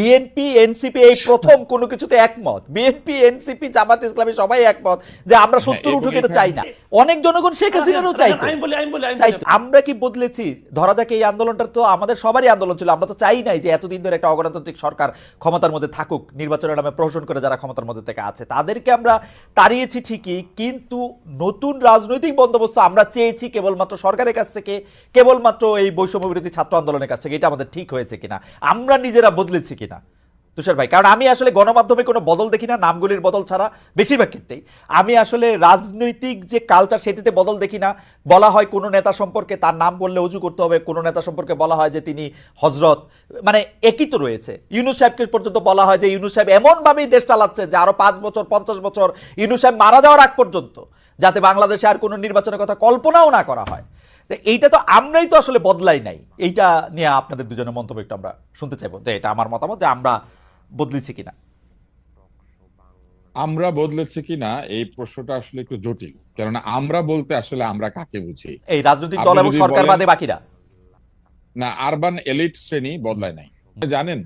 BNP NCP এই প্রথম কোনো কিছুতে একমত। বিএনপি এনসিপি জামাত ইসলামী সবাই একমত যে আমরা সত্তর হ্যাঁ, উঠুক এটা চাই না। অনেক জনগণ শেখ হাসিনারও চাইতো। বলি আমি চাইতো বলি। আমরা কি বদলেছি? ধরা যাক এই আন্দোলনটা তো আমাদের সবারই আন্দোলন ছিল। আমরা তো চাই নাই যে এতদিন ধরে একটা অগণতান্ত্রিক সরকার ক্ষমতার মধ্যে থাকুক নির্বাচনের নামে প্রহসন করে যারা ক্ষমতার মধ্যে থেকে আছে। তাদেরকে আমরা তাড়িয়েছি ঠিকই কিন্তু নতুন রাজনৈতিক বন্দোবস্ত আমরা চেয়েছি কেবলমাত্র সরকারের কাছ থেকে কেবলমাত্র এই বৈষম্য বিরোধী ছাত্র আন্দোলনের কাছ থেকে। এটা আমাদের ঠিক হয়েছে কিনা? আমরা নিজেরা বদলেছি কিনা? তুষার ভাই, কারণ আমি আসলে গণমাধ্যমে কোনো বদল দেখি না, নামগুলির বদল ছাড়া বেশিরভাগ ক্ষেত্রেই। আমি আসলে রাজনৈতিক যে কালচার সেটিতে বদল দেখি না। বলা হয় কোনো নেতা সম্পর্কে তার নাম বললে উজু করতে হবে, কোনো নেতা সম্পর্কে বলা হয় যে তিনি হজরত। মানে একই তো রয়েছে। ইউনুস সাহেবকে পর্যন্ত বলা হয় যে ইউনুস সাহেব এমনভাবেই দেশ চালাচ্ছে যে আরও পাঁচ বছর, পঞ্চাশ বছর ইউনুস সাহেব মারা যাওয়ার আগ পর্যন্ত, যাতে বাংলাদেশে আর কোনো নির্বাচনের কথা কল্পনাও না করা হয়। এইটা তো আমরাই তো আসলে বদলাই নাই। এইটা নিয়ে আপনাদের দুজনের মন্তব্য একটু আমরা শুনতে চাইব যে এটা আমার মতামত যে আমরা বদলেছি কিনা। আমরা বদলেছে কিনা এই প্রশ্নটা আসলে একটু জটিল। কেননা আমরা বলতে আসলে আমরা কাকে বুঝি? এই রাজনৈতিক দল এবং সরকার বাদে বাকিরা। না আরবান এলিট শ্রেণি বদলায় নাই। জানেন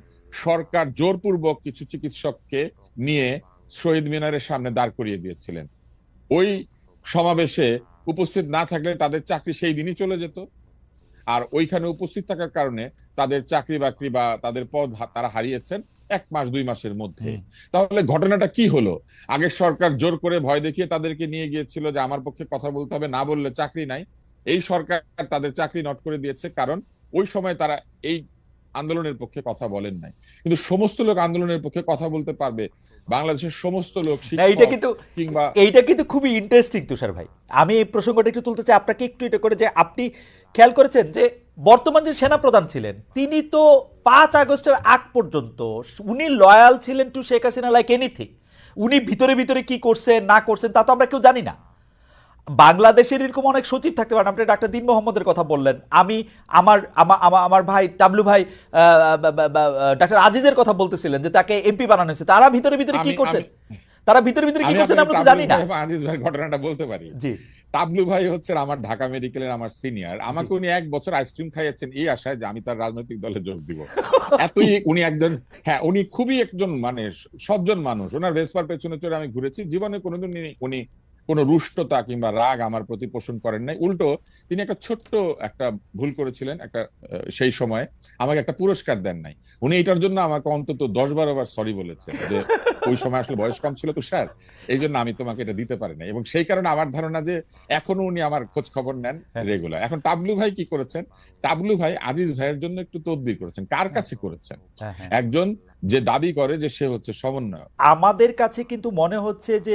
সরকার জোরপূর্বক কিছু চিকিৎসককে নিয়ে শহীদ মিনারের সামনে দাঁড় করিয়ে দিয়েছিলেন। ওই সমাবেশে উপস্থিত না থাকলে তাদের চাকরি সেই দিনই চলে যেত। আর ওইখানে উপস্থিত থাকার কারণে তাদের চাকরি বাকরি বা তাদের পদ তারা হারিয়েছেন এক মাস দুই মাসের মধ্যে। তাহলে ঘটনাটা কি হলো? আগের সরকার জোর করে ভয় দেখিয়ে তাদেরকে নিয়ে গিয়েছিল যে আমার পক্ষে কথা বলতে হবে না বললে চাকরি নাই। এই সরকার তাদের চাকরি নট করে দিয়েছে কারণ ওই সময় তারা এই আন্দোলনের পক্ষে কথা বলেন নাই। কিন্তু সমস্ত লোক আন্দোলনের পক্ষে কথা বলতে পারবে। বাংলাদেশের সমস্ত লোক এইটা কিন্তু কিংবা এইটা কিন্তু খুবই ইন্টারেস্টিং তুষার ভাই। আমি এই প্রসঙ্গটা একটু তুলতে চাই আপনাকে একটু এটা করে যে আপনি খেয়াল করেছেন যে বর্তমান যে সেনাপ্রধান ছিলেন তিনি তো পাঁচ আগস্টের আগ পর্যন্ত উনি লয়াল ছিলেন to Sheikh Hasina like anything উনি ভিতরে ভিতরে কি করছেন না করছেন তা তো আমরা কেউ জানি না। বাংলাদেশের এরকম অনেক সচিব থাকতে পারেন। আপনি ডাক্তার দিন মোহাম্মদের কথা বললেন। আমি আমার আমা- আমা- আমার ভাই টাবলু ভাই ডাক্তার আজিজের কথা বলতেছিলেন যে তাকে এমপি বানানো হয়েছে। তারা ভিতরে ভিতরে কি করছেন তারা ভিতরে ভিতরে কি করছেন আমরা তো জানি না। আজিজ ভাই ঘটনাটা বলতে পারি। জি। তাবলু ভাই হচ্ছেন আমার ঢাকা মেডিকেলের আমার সিনিয়র। আমাকে উনি এক বছর আইসক্রিম খাইয়েছেন এই আশায় যে আমি তার রাজনৈতিক দলে যোগ দিব। এতই উনি একজন হ্যাঁ উনি খুবই একজন মানে সজ্জন মানুষ। ওনার ভেসপার পেছনে চড়ে আমি ঘুরেছি। জীবনে কোনোদিন উনি কোনো রুষ্টতা কিংবা রাগ আমার প্রতি পোষণ করেন নাই। উল্টো তিনি একটা ছোট্ট একটা ভুল করেছিলেন একটা সেই সময়। আমাকে একটা পুরস্কার দেন নাই। উনি এটার জন্য আমাকে অন্তত দশ বারো বার সরি বলেছেন যে ওই সময় আসলে বয়স কম ছিল তো স্যার এই জন্য আমি তোমাকে এটা দিতে পারি না এবং সেই কারণে আমার ধারণা যে এখনও উনি আমার খোঁজ খবর নেন হ্যাঁ। রেগুলার এখন টাবলু ভাই কি করেছেন? টাবলু ভাই আজিজ ভাইয়ের জন্য একটু তদবির করেছেন। কার কাছে করেছেন? হ্যাঁ, হ্যাঁ। একজন যে দাবি করে যে সে হচ্ছে সমন্বয় আমাদের কাছে কিন্তু মনে হচ্ছে যে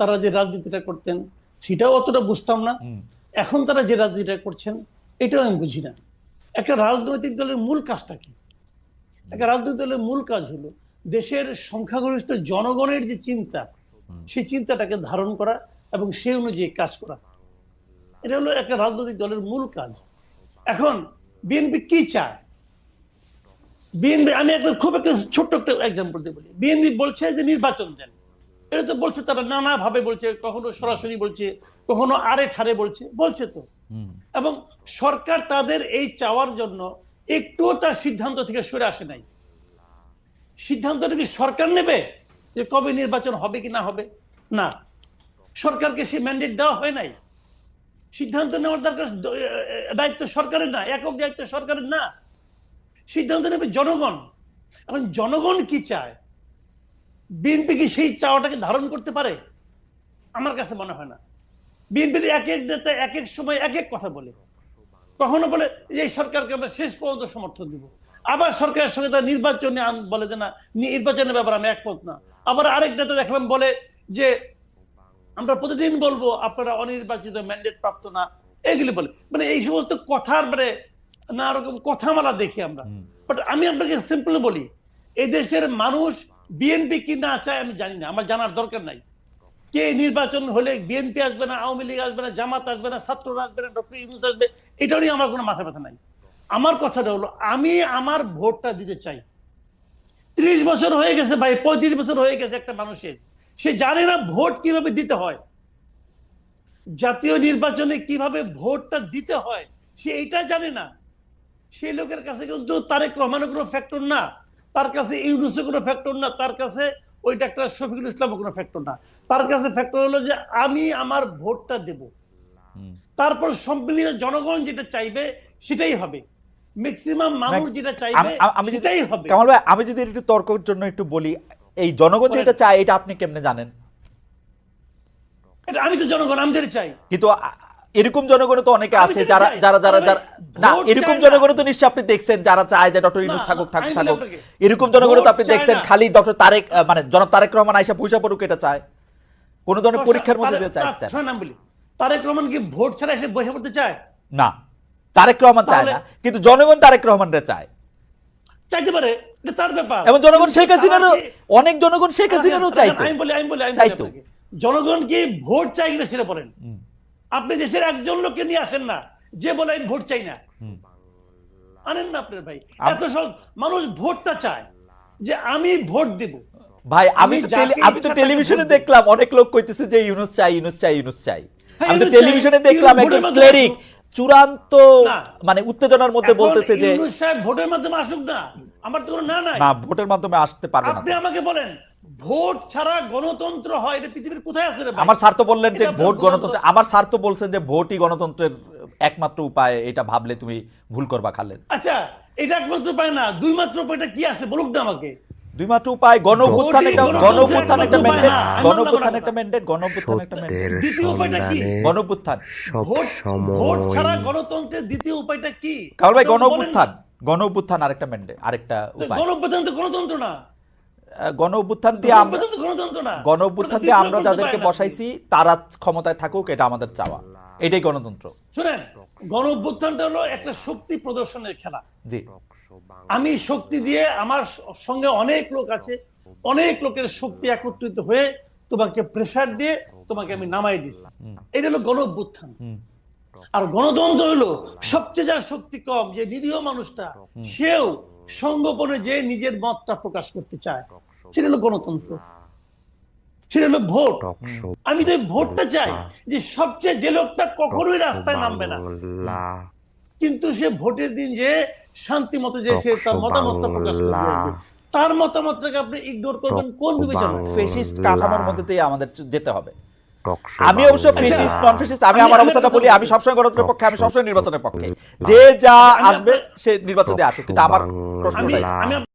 তারা যে রাজনীতিটা করতেন সেটাও অতটা বুঝতাম না। এখন তারা যে রাজনীতিটা করছেন এটাও আমি বুঝি না। একটা রাজনৈতিক দলের মূল কাজটা কি? একটা রাজনৈতিক দলের মূল কাজ হলো দেশের সংখ্যাগরিষ্ঠ জনগণের যে চিন্তা সেই চিন্তাটাকে ধারণ করা এবং সেই অনুযায়ী কাজ করা। এটা হলো একটা রাজনৈতিক দলের মূল কাজ। এখন বিএনপি কি চায়? বিএনপি আমি একটা খুব একটা ছোট্ট একটা এক্সাম্পল দিয়ে বলি। বিএনপি বলছে যে নির্বাচন দেন। এটা তো বলছে তারা নানা ভাবে বলছে কখনো সরাসরি বলছে কখনো আরে ঠারে বলছে বলছে তো। এবং সরকার তাদের এই চাওয়ার জন্য একটুও তার সিদ্ধান্ত থেকে সরে আসে নাই। সিদ্ধান্তটা কি সরকার নেবে যে কবে নির্বাচন হবে কি না হবে? না। সরকারকে সেই ম্যান্ডেট দেওয়া হয় নাই। সিদ্ধান্ত নেওয়ার দরকার দায়িত্ব সরকারের না একক দায়িত্ব সরকারের না। সিদ্ধান্ত নেবে জনগণ। এখন জনগণ কি চায়? বিএনপি কি সেই চাওয়াটাকে ধারণ করতে পারে? আমার কাছে মনে হয় না। বিএনপির এক এক নেতা এক এক সময় এক এক কথা বলে কখনো বলে এই সরকারকে আমরা শেষ পর্যন্ত সমর্থন দিব। আবার সরকারের সঙ্গে তার নির্বাচনে বলে যে না নির্বাচনের ব্যাপারে আমি একমত না। আবার আরেক নেতা দেখলাম বলে যে আমরা প্রতিদিন বলব আপনারা অনির্বাচিত ম্যান্ডেট প্রাপ্ত না। এগুলি বলে। মানে এই সমস্ত কথার মানে নানা রকম কথামালা দেখি আমরা। বাট আমি আপনাকে সিম্পল বলি এই দেশের মানুষ বিএনপি কি না চায় আমি জানি না, আমার জানার দরকার নাই। কে নির্বাচন হলে বিএনপি আসবে না, আওয়ামী লীগ আসবে না, জামাত আসবে না, ছাত্ররা আসবে না, ডক্টর ইউনুস আসবে, এটা নিয়ে আমার কোনো মাথা ব্যথা নাই। আমার কথাটা হলো, আমি আমার ভোটটা দিতে চাই। ত্রিশ বছর হয়ে গেছে ভাই, পঁয়ত্রিশ বছর হয়ে গেছে একটা মানুষের। সে জানে না ভোট কীভাবে দিতে হয়। জাতীয় নির্বাচনে কীভাবে ভোটটা দিতে হয়, সে এটা জানে না। সেই লোকের কাছে কিন্তু তারেক রহমানের ফ্যাক্টর না। তার কাছে ইউনুসের কোনো ফ্যাক্টর না তার কাছে ওই ডাক্তার শফিকুল ইসলামের কোনো ফ্যাক্টর না। তার কাছে ফ্যাক্টর হলো যে আমি আমার ভোটটা দেব। তারপর সম্মিলিত জনগণ যেটা চাইবে সেটাই হবে। ম্যাক্সিমাম মানুষ যেটা চাইবে আমি- সেটাই হবে। কামাল ভাই আমি যদি একটু তর্কের জন্য একটু বলি এই জনগণ যেটা চায় এটা আপনি কেমনে জানেন? এটা আমি তো জনগণ আমি যেটা চাই। কিন্তু এরকম জনগণ তো অনেকে আছে যারা যারা যারা যারা না এরকম জনগণ তো নিশ্চয়ই আপনি দেখছেন যারা চায় যে ডক্টর ইউনুস না, থাকুক থাকুক। থাকুক এরকম জনগণও তো আপনি দেখছেন খালি ডক্টর তারেক মানে জনাব তারেক রহমান আইসা পয়সা পড়ুক এটা চায়। কোন ধরনের পরীক্ষার মধ্যে দিয়ে চায় চায়। না। শোনেন আমি বলি। তারেক রহমান কি ভোট ছাড়া এসে বসে পড়তে চায়? না তারেক রহমান চায় না কিন্তু জনগণ তারেক রহমানরে চায়। চাইতে পারে এটা তার ব্যাপার। এবং জনগণ শেখ হাসিনারও অনেক জনগণ শেখ হাসিনারও চাইতো। আমি বলি আমি বলি আমি চাইতো। জনগণ কি ভোট চাই কিনা সেটা বলেন। আপনি দেশের একজন লোককে নিয়ে আসেন না যে বলে আমি ভোট চাই না। আনেন না আপনার ভাই। এত সহজ মানুষ ভোটটা চায় যে আমি ভোট দেব। ভাই আমি আমি তো টেলিভিশনে দেখলাম অনেক লোক কইতেছে যে ইউনুস চাই ইউনুস চাই ইউনুস চাই। হ্যাঁ, আমি তো টেলিভিশনে দেখলাম একজন ক্লেরিক। চূড়ান্ত মানে উত্তেজনার মধ্যে বলতেছে যে ইউনূস সাহেব ভোটের মাধ্যমে আসুক না আমার তো কোনো না নাই। না ভোটের মাধ্যমে আসতে পারবে না। আপনি আমাকে বলেন ভোট ছাড়া গণতন্ত্র হয় এটা পৃথিবীর কোথায় আছে রে আমার স্যার তো বললেন যে ভোট গণতন্ত্র আমার স্যার তো বলছেন যে ভোটই গণতন্ত্রের একমাত্র উপায় এটা ভাবলে তুমি ভুল করবা খালেদ। আচ্ছা এটা একমাত্র উপায় না দুই মাত্র উপায়টা কি আছে? বলুক না আমাকে। দুই মাত্র উপায় একটা গণতন্ত্রের গণ একটা উপায় ম্যান্ডেট একটা ম্যান্ডেট একটা ম্যান্ডেট দ্বিতীয় উপায়টা কি? ভোট ভোট ছাড়া গণতন্ত্রের দ্বিতীয় উপায়টা কি? কারণ ভাই আরেকটা ম্যান্ডেট আরেকটা উপায়। তো গণতন্ত্র না। গণ অভ্যুত্থান দিয়ে আমরা গণ অভ্যুত্থান দিয়ে আমরা যাদেরকে বসাইছি তারা ক্ষমতায় থাকুক এটা আমাদের চাওয়া। এটাই গণতন্ত্র। শুনেন গণ অভ্যুত্থানটা হলো একটা শক্তি প্রদর্শনের খেলা। জি। আমি শক্তি দিয়ে আমার সঙ্গে অনেক লোক আছে অনেক লোকের শক্তি একত্রিত হয়ে তোমাকে প্রেসার দিয়ে তোমাকে আমি নামাই দিছি। এটা হলো গণ অভ্যুত্থান আর গণতন্ত্র হলো সবচেয়ে যার শক্তি কম যে নিরীহ মানুষটা সেও সঙ্গোপনে যে নিজের মতটা প্রকাশ করতে চায়। সেটা হলো গণতন্ত্র। সেটা হলো ভোট। আমি তো ভোটটা চাই যে সবচেয়ে যে লোকটা কখনোই রাস্তায় নামবে না। কিন্তু সে ভোটের দিন যে শান্তি মতো যে সে তার টকশো মতামতটা প্রকাশ করবে। তার মতামতটাকে আপনি ইগনোর করবেন কোন বিবেচনা ফেসিস্ট কাঠামোর মধ্যে দিয়ে আমাদের যেতে হবে। আমি অবশ্য ফেসিস্ট নন ফেসিস্ট আমি আমি- আমার অবস্থাটা বলি আমি সবসময় গণতন্ত্রের পক্ষে আমি সবসময় নির্বাচনের পক্ষে। যে যা আসবে সে নির্বাচনে আসুক কিন্তু আমার প্রশ্ন আমি